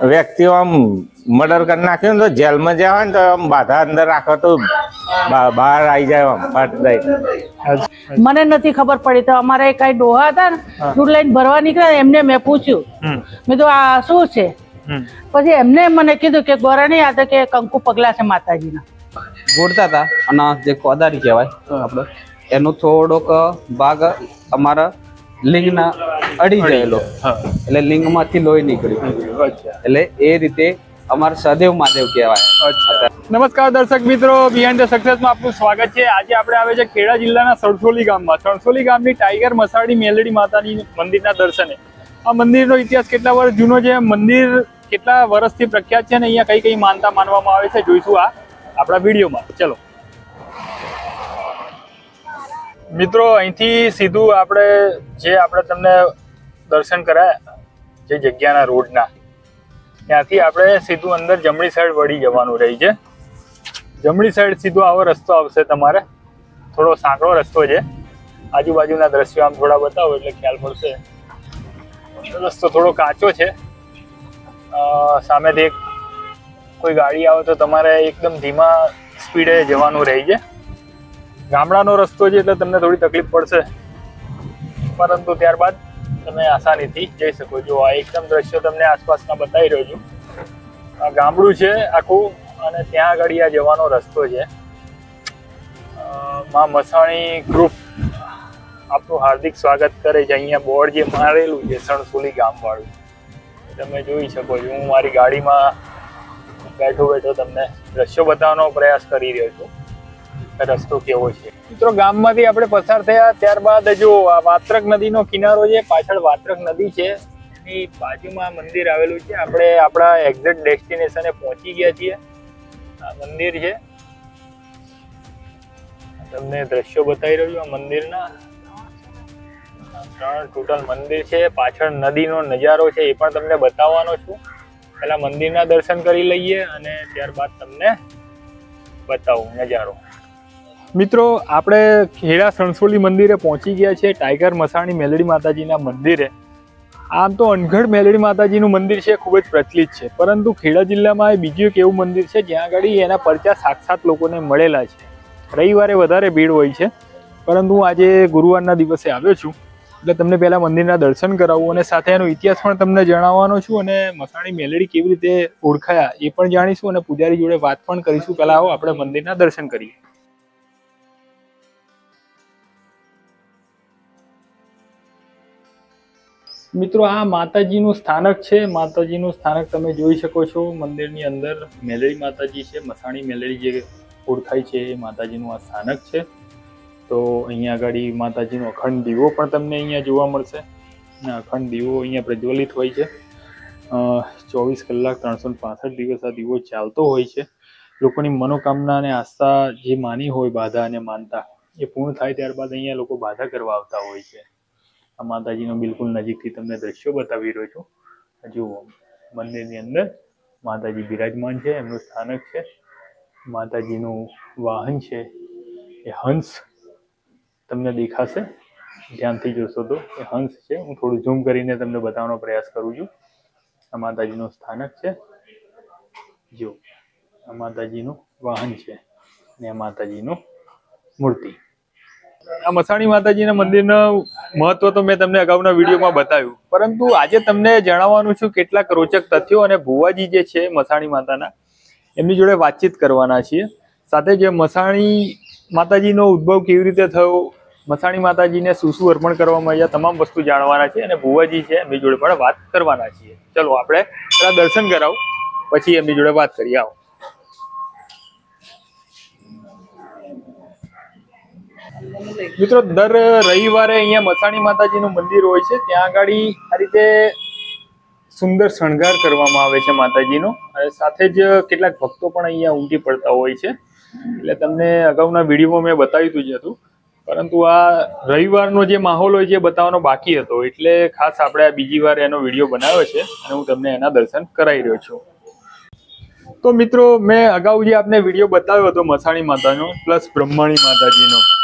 વ્યક્તિઓ આમ મર્ડર કરી નાખ્યું ને તો જેલમાં જવા ને તો આમ બાધા અંદર રાખો તો બહાર આવી જાય આમ પાટ મને નથી ખબર પડી તો અમારે કઈ ડોહા હતા ને દૂધ લાઈન ભરવા નીકળ્યા એમને મેં પૂછ્યું. મેં તો આ શું છે? પછી એમને મને કીધું કે ગોરાણી આ તો કે કંકુ પગલા છે માતાજીના. ગોળતા હતા? અને જે કોદારી કહેવાય આપણે એનો થોડોક ભાગ અમારા લિંગના અડી ગયેલો. હા. એટલે લિંગમાંથી લોહી નીકળ્યું અચ્છા. એટલે એ રીતે અમારા સદેવ મહાદેવ કહેવાય. અચ્છા. નમસ્કાર દર્શક મિત્રો બિહાઇન્ડ ધ સક્સેસમાં આપનું સ્વાગત છે. આજે આપણે આવે છે ખેડા જિલ્લાના સણસોલી ગામમાં. સણસોલી ગામની ટાઈગર મસાડી મેલડી માતાની મંદિરના દર્શને. આ મંદિરનો ઇતિહાસ કેટલા વર્ષ જૂનો છે? મંદિર કેટલા વર્ષથી પ્રખ્યાત છે? અને અહીંયા કઈ કઈ માનતા માનવામાં આવે છે? જોઈશું આ આપણા વિડીયોમાં. ચલો. મિત્રો, અહીંથી સીધું આપણે જે આપણે તમને દર્શન કરાયા, જે જગ્યાના રોડના, ત્યાંથી આપણે સીધું અંદર જમણી સાઈડ વળી જવાનું રહી છે. જમણી સાઈડ સીધો આવો રસ્તો આવશે તમારે. થોડો સાંકડો રસ્તો છે. આજુબાજુના દ્રશ્યો આમ થોડા બતાવો એટલે ખ્યાલ પડશે રસ્તો થોડો કાચો છે. સામે એક કોઈ ગાડી આવે તો તમારે એકદમ ધીમા સ્પીડે જવાનું રહી છે. ગામડાનો રસ્તો છે એટલે તમને થોડી તકલીફ પડશે. પરંતુ ત્યારબાદ તમે આસાનીથી જઈ શકો. છો આ એકદમ દ્રશ્યો તમને આસપાસના બતાવી રહ્યો છું. આ ગામડું છે આખું અને ત્યાં આગળ આ જવાનો રસ્તો છે. માં મસાણી ગ્રુપ આપનું હાર્દિક સ્વાગત કરે છે. અહીંયા બોર્ડ જે મારેલું છે, સણસુલી ગામવાળું. તમે જોઈ શકો છો. હું મારી ગાડીમાં બેઠો બેઠો તમને દ્રશ્યો બતાવવાનો પ્રયાસ કરી રહ્યો છું. રસ્તો કેવો છે? મિત્રો, ગામમાંથી આપણે પસાર થયા. ત્યારબાદ જો આ વાત્રક નદીનો કિનારો છે, પાછળ વાત્રક નદી છે. એની બાજુમાં મંદિર આવેલું છે. આપણે આપણા એક્ઝેક્ટ ડેસ્ટિનેશને પહોંચી ગયા છીએ. આ મંદિર છે. તમને દ્રશ્યો બતાવી રહ્યો આ મંદિરના. ત્રણ ટોટલ મંદિર છે. પાછળ નદીનો નજારો છે, એ પણ તમને બતાવવાનો છું. પહેલા મંદિરના દર્શન કરી લઈએ અને ત્યારબાદ તમને બતાવું નજારો. મિત્રો, આપણે ખેડા સણસોલી મંદિરે પહોંચી ગયા છે ટાઈગર મસાણી મેલડી માતાજીના મંદિરે. આમ તો અનગઢ મેલડી માતાજીનું મંદિર છે, ખૂબ જ પ્રચલિત છે. પરંતુ ખેડા જિલ્લામાં એ બીજું એક એવું મંદિર છે, જ્યાં આગળ એના પરચા સાક્ષાત લોકોને મળેલા છે. રવિવારે વધારે ભીડ હોય છે, પરંતુ હું આજે ગુરુવારના દિવસે આવ્યો છું. એટલે તમને પહેલાં મંદિરના દર્શન કરાવું અને સાથે એનો ઇતિહાસ પણ તમને જણાવવાનો છું અને મસાણી મેલડી કેવી રીતે ઓળખાયા એ પણ જાણીશું અને પૂજારી જોડે વાત પણ કરીશું. પહેલાં આવો, આપણે મંદિરના દર્શન કરીએ. મિત્રો, આ માતાજીનું સ્થાનક છે. માતાજીનું સ્થાનક તમે જોઈ શકો છો. મંદિરની અંદર મેલેરી માતાજી છે. મસાણી મેલેરી જે ઓળખાય છે, એ માતાજીનું આ સ્થાનક છે. તો અહીંયા આગળ માતાજીનો અખંડ દીવો પણ તમને અહીંયા જોવા મળશે. અખંડ દીવો અહીંયા પ્રજ્વલિત હોય છે. ચોવીસ કલાક ત્રણસો પાસઠ દિવસ આ દીવો ચાલતો હોય છે. લોકોની મનોકામના અને આસ્થા જે માની હોય, બાધા અને માનતા, એ પૂર્ણ થાય ત્યારબાદ અહીંયા લોકો બાધા કરવા આવતા હોય છે. આ માતાજીનો બિલકુલ નજીકથી તમને દ્રશ્યો બતાવી રહ્યો છું. જુઓ મંદિરની અંદર માતાજી બિરાજમાન છે, એમનું સ્થાનક છે. માતાજીનું વાહન છે, એ હંસ તમને દેખાશે. ધ્યાનથી જોશો તો એ હંસ છે. હું થોડું ઝૂમ કરીને તમને બતાવવાનો પ્રયાસ કરું છું. આ માતાજીનું સ્થાનક છે. જો, આ માતાજીનું વાહન છે આ માતાજીનું મૂર્તિ. આ મસાણી માતાજીના મંદિરનું મહત્વ તો મેં તમને અગાઉના વિડીયોમાં બતાવ્યું. પરંતુ આજે તમને જણાવવાનું છું કેટલાક રોચક તથ્યો અને ભુવાજી જે છે મસાણી માતાના, એમની જોડે વાતચીત કરવાના છીએ. સાથે જે મસાણી માતાજીનો ઉદ્ભવ કેવી રીતે થયો, મસાણી માતાજીને શું શું અર્પણ કરવામાં આવ્યા, તમામ વસ્તુ જાણવાના છે અને ભુવાજી છે એમની જોડે પણ વાત કરવાના છીએ. ચલો, આપણે પેલા દર્શન કરાવું, પછી એમની જોડે વાત કરીએ. આવો. મિત્રો, દર રવિવારે અહીંયા મસાણી માતાજીનું મંદિર હોય છે. ત્યાં આગળ આ રીતે સુંદર શણગાર કરવામાં આવે છે માતાજીનો. અને સાથે જ કેટલાક ભક્તો પણ અહીંયા ઉમટી પડતા હોય છે. એટલે તમને અગાઉના વિડીયોમાં મેં બતાવ્યું જ હતું. પરંતુ આ રવિવારનો જે માહોલ હોય છે બતાવવાનો બાકી હતો. એટલે ખાસ આપણે આ બીજી વાર એનો વીડિયો બનાવ્યો છે અને હું તમને એના દર્શન કરાવી રહ્યો છું. તો મિત્રો, મેં અગાઉ જે આપને વીડિયો બતાવ્યો હતો મસાણી માતાનો, પ્લસ બ્રહ્માણી માતાજીનો.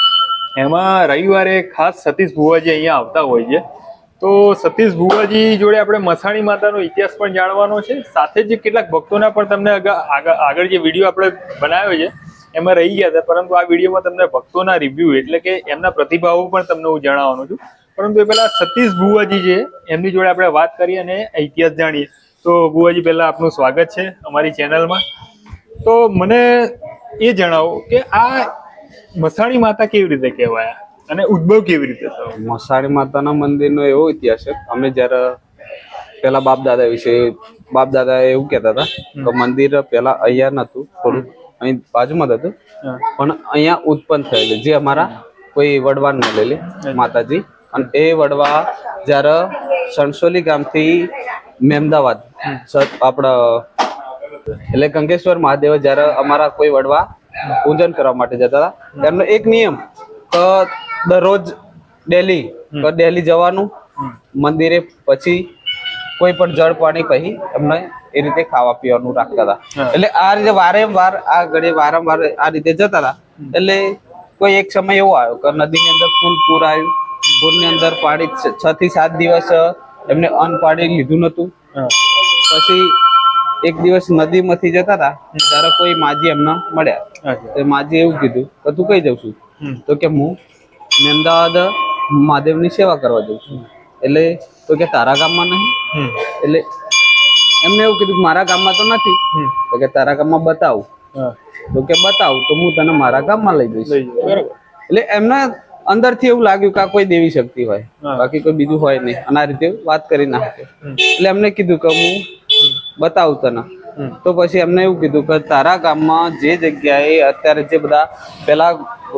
એમાં રવિવારે ખાસ સતીશ ભુવાજી અહીંયા આવતા હોય છે. તો સતીશ ભુવાજી જોડે આપણે મસાણી માતાનો ઇતિહાસ પણ જાણવાનો છે. સાથે જ કેટલાક ભક્તોના પણ તમને આગા- આગા- આગળ જે વીડિયો આપણે બનાવ્યો છે, એમાં રહી ગયા હતા. પરંતુ આ વિડીયોમાં તમને ભક્તોના રિવ્યુ એટલે કે એમના પ્રતિભાવો પણ તમને હું જણાવવાનો છું. પરંતુ એ પહેલા સતીશ ભુવાજી છે, એમની જોડે આપણે વાત કરીએ અને ઇતિહાસ જાણીએ. તો ભુવાજી, પહેલા આપનું સ્વાગત છે અમારી ચેનલમાં. તો મને એ જણાવો કે આ મસાણી માતા કેવી રીતે કહેવાયા? અને ઉદ્ભવ કેવી રીતે થયો? મસાણી માતાના મંદિરનો એવો ઇતિહાસ છે. અમે જ્યારે પેલા બાપ દાદા વિશે બાપ દાદા એવું કહેતા હતા કે મંદિર પેલા અહીંયા નતું થોડું અહીં બાજુમાં જ હતું. પણ અહીંયા ઉત્પન્ન થયેલું જે અમારા કોઈ વડવાન મળેલી માતાજી. અને એ વડવા જ્યારે સણસોલી ગામથી મેમદાવાદ આપણા એટલે ગંગેશ્વર મહાદેવ જ્યારે અમારા કોઈ વડવા પૂજન કરવા માટે જતા હતા. એમનો એક નિયમ કે દરરોજ ડેલી ડેલી જવાનું મંદિરે પછી કોઈ પણ જળ પાણી કહી એમને એ રીતે ખાવા પીવાનું રાખતા હતા. એટલે આ રીતે વારંવાર આ ઘડી વારંવાર આ રીતે જતા હતા. એટલે કોઈ એક સમય એવો આવ્યો કે નદીની અંદર ફૂલ પૂર આવ્યું પૂરની અંદર પાણી છ થી સાત દિવસ એમને અન્ન પાણી લીધું નતું પછી એક દિવસ નદીમાંથી જતા હતા ત્યારે કોઈ માજી એમને મળ્યા. તો માજી એવું કીધું કે તું કઈ જઉં છું? તો કે હું અમદાવાદ મહાદેવની સેવા કરવા જઉં છું. એટલે તો કે તારા ગામમાં નહીં. એટલે એમને એવું કીધું મારા ગામમાં તો નથી. તો કે તારા ગામમાં બતાવું. તો કે બતાવું તો હું તને મારા ગામમાં લઈ જઈશ. બરાબર. એટલે એમને અંદરથી એવું લાગ્યું કે આ કોઈ દેવી શક્તિ હોય. બાકી કોઈ બીજું હોય નહીં. અને આ રીતે વાત કરી નાખે. એટલે એમને કીધું કે હું બતાવું તને. તો પછી એમને એવું કીધું કે તારા ગામમાં જે જગ્યાએ અત્યારે જે બધા પેલા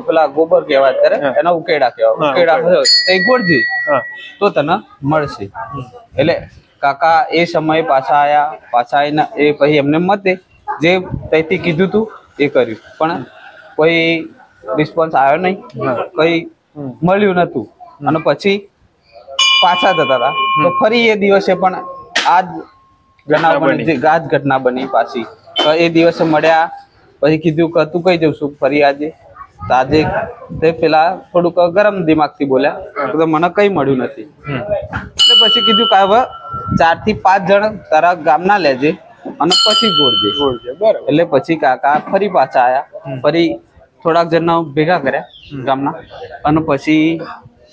પેલા ગોબર કહેવાય અત્યારે એના ઉકેડા કહેવાય. ઉકેડા તે ગોળજી. તો તને મળશે. એટલે કાકા એ સમયે પાછા આયા. પાછા આવીને એ પછી એમને મતે જે ત્યાંથી કીધું તું એ કર્યું. પણ કોઈ રિસ્પોન્સ આવ્યો નહીં. કઈ મળ્યું નતું અને પછી પાછા જતા હતા. તો ફરી એ દિવસે પણ આ બનાવ બની. જે ઘટના બની પાછી. તો એ દિવસે મળ્યા પછી કીધું કે તું કઈ જઉં ફરી આજે. તો આજે તે પેલા થોડુંક ગરમ દિમાગથી બોલ્યા. તો મને કઈ મળ્યું નથી. એટલે પછી કીધું કે હવે ચારથી પાંચ જણ તારા ગામના લેજે અને પછી ગોળજે એટલે પછી કાકા ફરી પાછા આયા. ફરી થોડાક જણ ભેગા કર્યા ગામના. અને પછી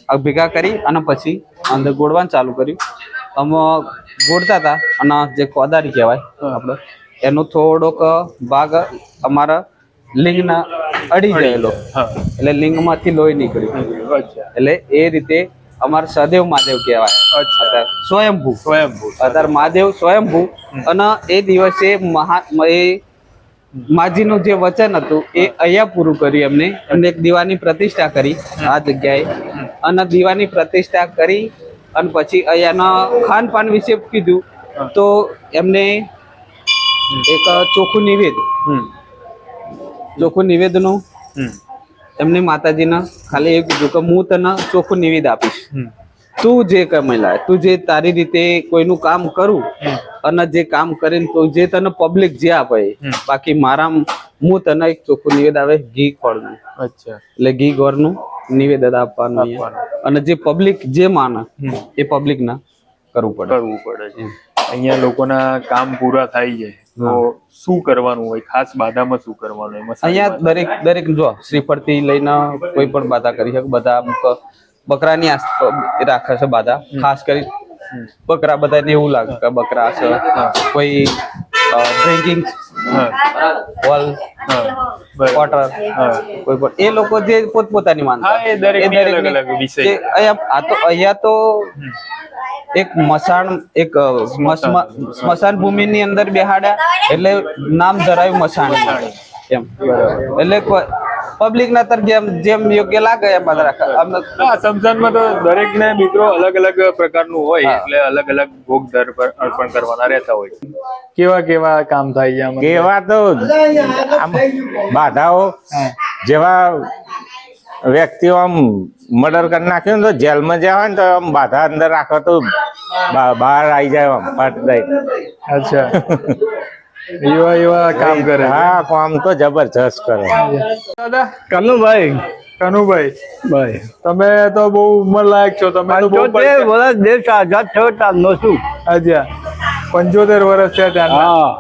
આ ભેગા કરી અને પછી અંદર ગોળવાનું ચાલુ કર્યું. અમે ગોળતા હતા. અને જે કોદારી કહેવાય આપણે એનો થોડોક ભાગ અમારા લિંગના અડી ગયેલો. એટલે લિંગમાંથી લોહી નીકળ્યું. અચ્છા. એટલે એ રીતે અમારા સદેવ મહાદેવ કહેવાય. અચ્છા. સ્વયંભૂ. સ્વયંભૂ. અત્યારે મહાદેવ સ્વયંભૂ. અને એ દિવસે મહા એ માજીનું જે વચન હતું એ અહીંયા પૂરું કર્યું એમને. એમને એક દીવાની પ્રતિષ્ઠા કરી આ જગ્યાએ. અને દીવાની પ્રતિષ્ઠા કરી અને પછી અહીંયાના ખાનપાન વિશે કીધું તો એમને એક ચોખ્ખું નિવેદ ચોખ્ખું નિવેદનું એમને માતાજીના ખાલી એ કીધું કે હું તને ચોખ્ખું નિવેદ આપીશ. તું જે કમેલા તું જે તારી રીતે કોઈનું કામ કરું અને જે કામ કરીને તું જે તને પબ્લિક જે આપે બાકી મારા હું તને એક ચોખ્ખું નિવેદ આવે ઘી ખોળનું. અચ્છા. એટલે ઘી ગોળનું નિવેદન આપવાનું અને જે પબ્લિક જે માને એ પબ્લિક ના કરવું પડે. કરવું પડે છે. અહીંયા લોકોના કામ પૂરા થાય છે. તો શું કરવાનું હોય? ખાસ બાધામાં શું કરવાનું હોય? અહીંયા દરેક દરેક જો શ્રીફળથી લઈને કોઈ પણ બાધા કરી શકે બધા બકરાની રાખે છે બાધા. ખાસ કરી બકરા બધાને એવું લાગે કે બકરા છે. કોઈ ડ્રિંકિંગ. વોટર કોઈ પણ. એ લોકો જે પોતપોતાની માનતા એ અલગ વિષય. આ તો અહીંયા તો એક મસાણ એક સ્મશાન ભૂમિ સ્મશાન ભૂમિની અંદર બેહાડ્યા એટલે નામ ધરાયું મસાણ એમ. એટલે પબ્લિક ના તર જેમ જેમ યોગ્ય લાગે એમ બધા રાખે. સમસાનમાં તો દરેક ને મિત્રો અલગ અલગ પ્રકારનું હોય એટલે અલગ અલગ ભોગ દર પર અર્પણ કરવાના રહેતા હોય. કેવા કેવા કામ થાય છે આમાં? કેવા તો આમ બાધાઓ જેવા વ્યક્તિઓ આમ મર્ડર કરી નાખ્યું ને તો જેલમાં જવા ને તો આમ બાધા અંદર રાખો તો બહાર આવી જાય આમ પાટ જાય. અચ્છા. એવા એવા કામ કરે. હા કામ તો જબરજસ્ત કરે. દાદા? કનુભાઈ. કનુભાઈ. ભાઈ. તમે તો બહુ ઉંમર લાયક છો. તમે તો બહુ પંચોતેર વર્ષ દેશ આઝાદ થયો તારનો શું? અચ્છા. પંચોતેર વર્ષ છે ત્યારના હા.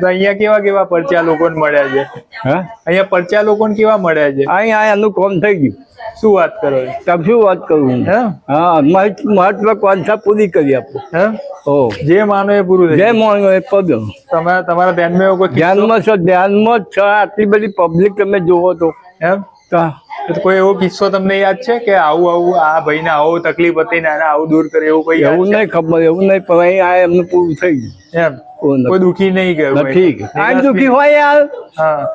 તો અહીંયા કેવા કેવા પરચા લોકોને મળ્યા છે? હા? અહીંયા પરચા લોકોને કેવા મળ્યા છે? અહીંયા એનું કોમ થઈ ગયું. શું વાત કરો તમે શું વાત કરું હે? હા? મહત્વ- મહત્વાકાંક્ષા પૂરી કરી આપો. હે? જે માનો એ પૂરું જે. માનો એ પદ. તમારા તમારા ધ્યાનમાં? ધ્યાનમાં છો? ધ્યાનમાં છો? આટલી બધી પબ્લિક તમે જોવો તો. એમ કોઈ એવો કિસ્સો તમને યાદ છે કે આવું આવું આ ભાઈને આવું તકલીફ હતી ને આવું દૂર કરે એવું કઈ એવું નહીં ખબર એવું નહીં પણ અહીં આ એમને પૂરું થઈ ગયું. એમ. કોઈ દુખી નહીં ગયું ઠીક. આ નિરાશ દુઃખી બી- હોય યાર. હા.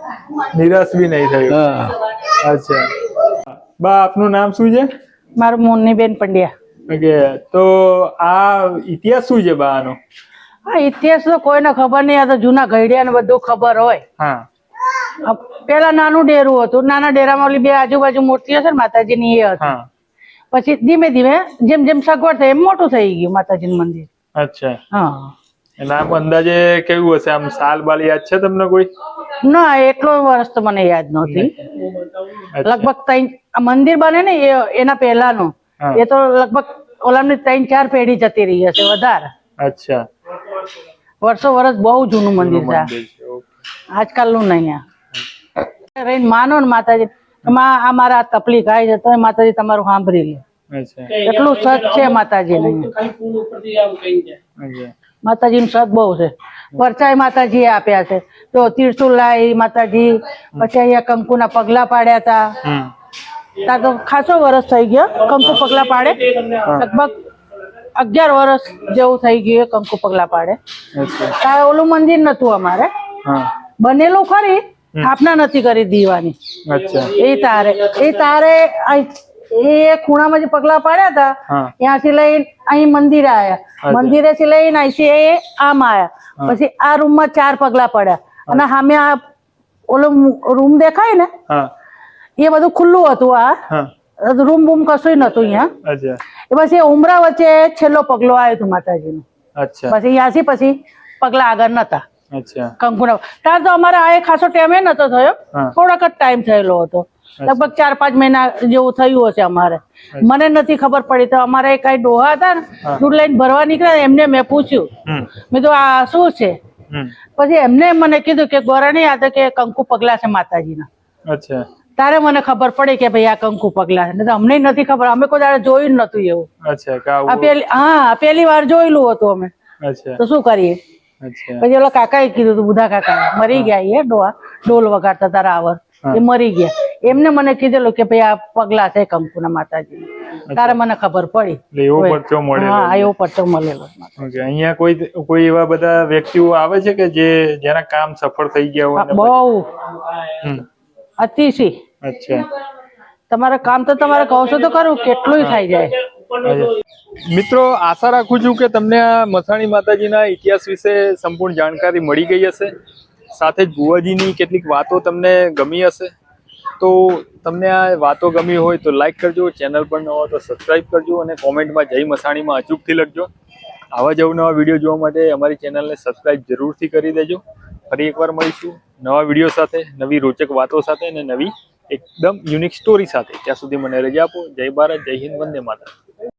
નિરાશ બી નહીં થયું. અચ્છા. બા આપનું નામ શું છે? મારું મુન્નીબેન પંડ્યા. ઓકે તો આ ઇતિહાસ શું છે બા આનો હા ઇતિહાસ તો કોઈને ખબર નહીં આ તો જૂના ઘડિયા ને બધું ખબર હોય. હા. પેલા નાનું ડેરું હતું. નાના ડેરામાં ઓલી બે આજુબાજુ મૂર્તિઓ છે ને માતાજીની એ હતી. પછી ધીમે ધીમે જેમ જેમ સગવડ થાય એમ મોટું થઈ ગયું માતાજીનું મંદિર. અચ્છા. હા. એટલે આમ અંદાજે કેવું હશે? આમ સાલ બાલ યાદ છે તમને કોઈ? ના એટલો વર્ષ તો મને યાદ નહોતી. લગભગ ત્રણ મંદિર બને ને એ એના પહેલાનું. એ તો લગભગ ઓલામની ત્રણ ચાર પેઢી જતી રહી હશે વધારે. અચ્છા. વર્ષો વર્ષ બહુ જૂનું મંદિર છે. આજકાલનું નહીં આ. રહીને માનો ને માતાજી એમાં આ મારા તકલીફ આવી છે તો માતાજી તમારું સાંભળી લે. એટલું સત છે માતાજી માતાજી નું સત બહુ છે. પરચાય માતાજી આપ્યા છે. તો તીર્થુલ લાઈ માતાજી પછી અહીંયા કંકુના પગલા પાડ્યા હતા. ત્યાં તો ખાસો વર્ષ થઈ ગયો. કંકુ પગલા પાડે. લગભગ અગિયાર વર્ષ જેવું થઈ ગયું કંકુ પગલા પાડે. ત્યાં ઓલું મંદિર નતું અમારે. બનેલું ખરી? સ્થાપના નથી કરી દીવાની. એ તારે એ તારે એ ખૂણામાં જે પગલા પાડ્યા હતા ત્યાંથી લઈને અહીં મંદિરે આયા. મંદિરેથી લઈને અહીંથી એ આમ આયા. પછી આ રૂમમાં ચાર પગલા પડ્યા. અને સામે આ ઓલો રૂમ દેખાય ને? એ બધું ખુલ્લું હતું આ. રૂમ બૂમ કશું નતું અહીંયા. એ પછી ઉમરા વચ્ચે છેલ્લો પગલો આવ્યો હતો માતાજીનો. અચ્છા. પછી ત્યાંથી પછી પગલા આગળ નતા. કંકુના. ત્યાં તો અમારે આ ખાસો ટાઈમે નતો થયો. થોડોક જ ટાઈમ થયેલો હતો. લગભગ ચાર પાંચ મહિના જેવું થયું હશે અમારે. મને નથી ખબર પડી. તો અમારે કઈ ડોહા હતા ને દૂધ લઈને ભરવા નીકળ્યા એમને મેં પૂછ્યું. મેં તો આ શું છે? પછી એમને મને કીધું કે ગોરાણી આ તો કે કંકુ પગલા છે માતાજીના. અચ્છા. તારે મને ખબર પડી કે ભાઈ આ કંકુ પગલા છે. અમને નથી ખબર. અમે કોઈ દાડે જોયું નતું એવું. અચ્છા હા પેલી વાર જોયેલું હતું અમે. તો શું કરીએ? પછી ઓલા એ કીધું હતું બુધા કાકા મરી ગયા એ ડોહા ડોલ વગાડતા તારા આવર. એ મરી ગયા. એમને મને કીધેલું કે ભાઈ આ પગલા છે કંકુના માતાજી તારે મને ખબર પડી. એવો પરચો મળેલો હા એવો પટ્ટો મળેલો અહીંયા કોઈ કોઈ એવા બધા વ્યક્તિઓ આવે છે કે જે જેના કામ સફળ થઈ ગયા હોય બહુ. અતિશી અચ્છા. તમારે કામ તો તમારે કહો છો તો કરું કેટલું થાય જાય. મિત્રો આશા રાખું છું કે તમને આ મસાણી માતાજીના ઇતિહાસ વિશે સંપૂર્ણ જાણકારી મળી ગઈ હશે. સાથે જ ભુવાજીની કેટલીક વાતો તમને ગમી હશે. તો તમને આ વાતો ગમી હોય તો લાઈક કરજો ચેનલ પર ન હોય તો સબસ્ક્રાઈબ કરજો અને કોમેન્ટમાં જય મસાણીમાં અચૂકથી લખજો. આવા જ નવા વીડિયો જોવા માટે અમારી ચેનલને સબસ્ક્રાઈબ જરૂરથી કરી દેજો. ફરી એકવાર મળીશું નવા વીડિયો સાથે નવી રોચક વાતો સાથે અને નવી એકદમ યુનિક સ્ટોરી સાથે. ત્યાં સુધી મને રજા આપો. જય ભારત, જય હિન્દ, વંદે માતા